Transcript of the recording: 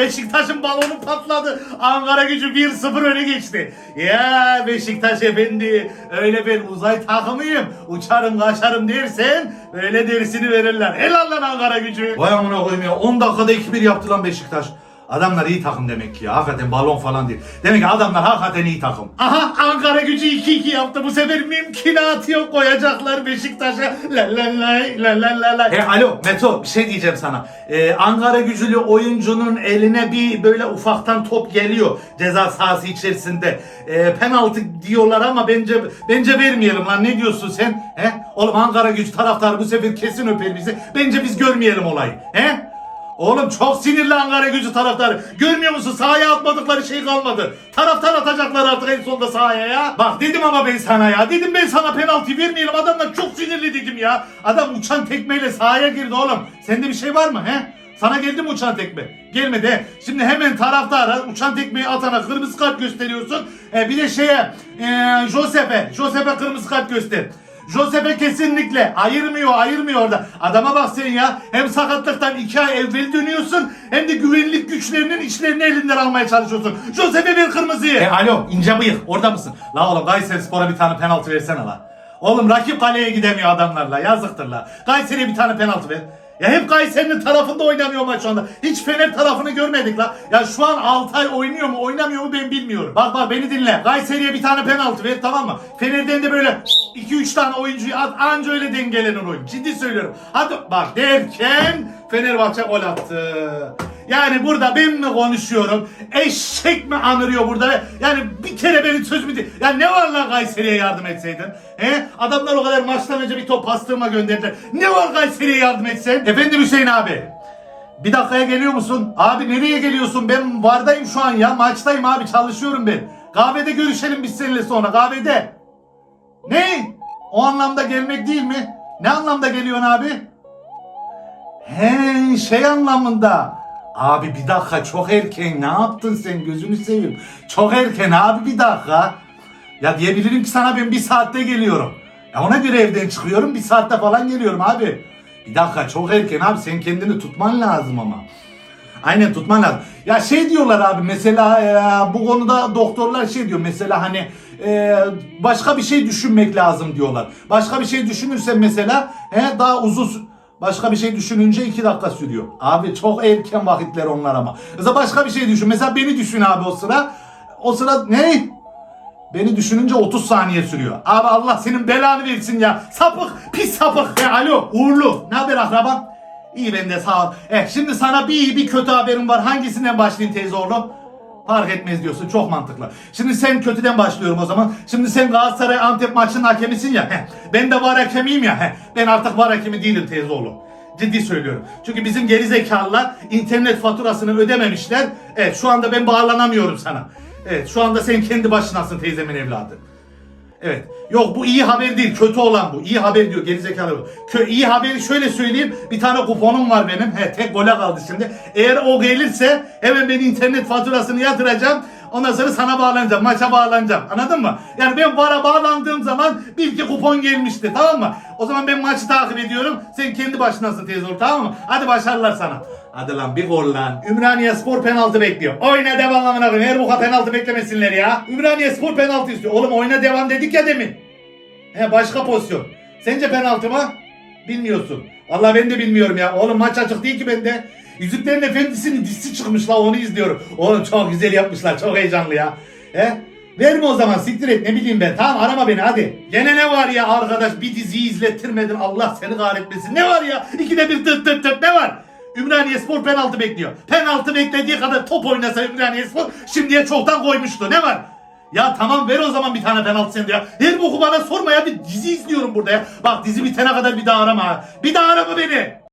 Beşiktaş'ın balonu patladı. Ankara gücü 1-0 öne geçti. Ya Beşiktaş efendi öyle ben uzay takımıyım. Uçarım kaçarım dersen öyle dersini verirler. Helal lan Ankara gücü. Vay amına koyayım ya 10 dakikada 2-1 yaptı lan Beşiktaş. Adamlar iyi takım demek ki ya. Hakikaten balon falan değil. Demek ki adamlar hakikaten iyi takım. Aha Ankara gücü 2-2 yaptı. Bu sefer mümkünatı yok koyacaklar Beşiktaş'a. La la la la la la la. E alo Meto bir şey diyeceğim sana. Ee, Ankara gücülü oyuncunun eline bir böyle ufaktan top geliyor ceza sahası içerisinde. Ee, penaltı diyorlar ama bence bence vermeyelim lan ne diyorsun sen? He? Oğlum Ankara gücü taraftarı bu sefer kesin öper bizi. Bence biz görmeyelim olayı. He? Oğlum çok sinirli Ankara gücü taraftarı. Görmüyor musun? Sahaya atmadıkları şey kalmadı. Taraftar atacaklar artık en sonunda sahaya ya. Bak dedim ama ben sana ya. Dedim ben sana penaltı vermeyelim. Adamlar çok sinirli dedim ya. Adam uçan tekmeyle sahaya girdi oğlum. Sende bir şey var mı he? Sana geldi mi uçan tekme? Gelmedi. Şimdi hemen taraftara uçan tekmeyi atana kırmızı kart gösteriyorsun. E, bir de şeye e, Josep'e. Josep'e kırmızı kart göster. Josepe kesinlikle ayırmıyor ayırmıyor orada. Adama bak sen ya. Hem sakatlıktan iki ay evvel dönüyorsun hem de güvenlik güçlerinin içlerini elinden almaya çalışıyorsun. Josepe bir kırmızıyı. E alo ince bıyık orada mısın? La oğlum Kayseri Spor'a bir tane penaltı versene la. Oğlum rakip kaleye gidemiyor adamlarla yazıktır la. Kayseri'ye bir tane penaltı ver. Ya hep Kayseri'nin tarafında oynanıyor maç şu anda. Hiç Fener tarafını görmedik la. Ya şu an Altay oynuyor mu oynamıyor mu ben bilmiyorum. Bak bak beni dinle. Kayseri'ye bir tane penaltı ver tamam mı? Fener'den de böyle 2-3 tane oyuncuyu at anca öyle dengelenen oyun. Ciddi söylüyorum. Hadi bak derken Fenerbahçe gol attı. Yani burada ben mi konuşuyorum? Eşek mi anırıyor burada? Yani bir kere benim sözümü değil. Ya ne var lan Kayseri'ye yardım etseydin? He? Adamlar o kadar maçtan önce bir top pastırma gönderdiler. Ne var Kayseri'ye yardım etsen? Efendim Hüseyin abi. Bir dakikaya geliyor musun? Abi nereye geliyorsun? Ben vardayım şu an ya. Maçtayım abi çalışıyorum ben. Kahvede görüşelim biz seninle sonra kahvede. Ne? O anlamda gelmek değil mi? Ne anlamda geliyorsun abi? He şey anlamında. Abi bir dakika çok erken ne yaptın sen gözünü seveyim. Çok erken abi bir dakika. Ya diyebilirim ki sana ben bir saatte geliyorum. Ya ona göre evden çıkıyorum bir saatte falan geliyorum abi. Bir dakika çok erken abi sen kendini tutman lazım ama. Aynen tutman lazım. Ya şey diyorlar abi mesela e, bu konuda doktorlar şey diyor mesela hani e, başka bir şey düşünmek lazım diyorlar. Başka bir şey düşünürsen mesela he, daha uzun Başka bir şey düşününce 2 dakika sürüyor. Abi çok erken vakitler onlar ama. Mesela başka bir şey düşün. Mesela beni düşün abi o sıra. O sıra ne? Beni düşününce 30 saniye sürüyor. Abi Allah senin belanı versin ya. Sapık, pis sapık. Ya alo, Uğurlu. Ne haber akrabam? İyi ben de sağ ol. Eh şimdi sana bir iyi bir kötü haberim var. Hangisinden başlayayım teyze oğlum? Fark etmez diyorsun. Çok mantıklı. Şimdi sen kötüden başlıyorum o zaman. Şimdi sen Galatasaray Antep maçının hakemisin ya. Heh. Ben de var hakemiyim ya. Heh. Ben artık var hakemi değilim teyze oğlum. Ciddi söylüyorum. Çünkü bizim geri zekalılar internet faturasını ödememişler. Evet şu anda ben bağlanamıyorum sana. Evet şu anda sen kendi başınasın teyzemin evladı. Evet. Yok bu iyi haber değil. Kötü olan bu. İyi haber diyor gerizekalı. Kö iyi haberi şöyle söyleyeyim. Bir tane kuponum var benim. He tek gole kaldı şimdi. Eğer o gelirse hemen ben internet faturasını yatıracağım. Ondan sonra sana bağlanacağım. Maça bağlanacağım. Anladın mı? Yani ben VAR'a bağlandığım zaman bil ki kupon gelmişti. Tamam mı? O zaman ben maçı takip ediyorum. Sen kendi başınasın teyze oğlum, tamam mı? Hadi başarılar sana. Hadi lan bir gol lan. Ümraniye Spor penaltı bekliyor. Oyna devam amına koyayım. Her bu kadar penaltı beklemesinler ya. Ümraniye Spor penaltı istiyor. Oğlum oyna devam dedik ya demin. He başka pozisyon. Sence penaltı mı? Bilmiyorsun. Vallahi ben de bilmiyorum ya. Oğlum maç açık değil ki bende. Yüzüklerin Efendisi'nin dizisi çıkmış la onu izliyorum. Oğlum çok güzel yapmışlar. Çok heyecanlı ya. He? Verme o zaman siktir et ne bileyim ben. Tamam arama beni hadi. Gene ne var ya arkadaş bir diziyi izlettirmedin Allah seni kahretmesin. Ne var ya? İkide bir tıt tıt tıt ne var? Ümraniye Spor penaltı bekliyor. Penaltı beklediği kadar top oynasa Ümraniye Spor şimdiye çoktan koymuştu. Ne var? Ya tamam ver o zaman bir tane penaltı sen de ya. Her boku bana sorma ya bir dizi izliyorum burada ya. Bak dizi bitene kadar bir daha arama. Bir daha arama beni.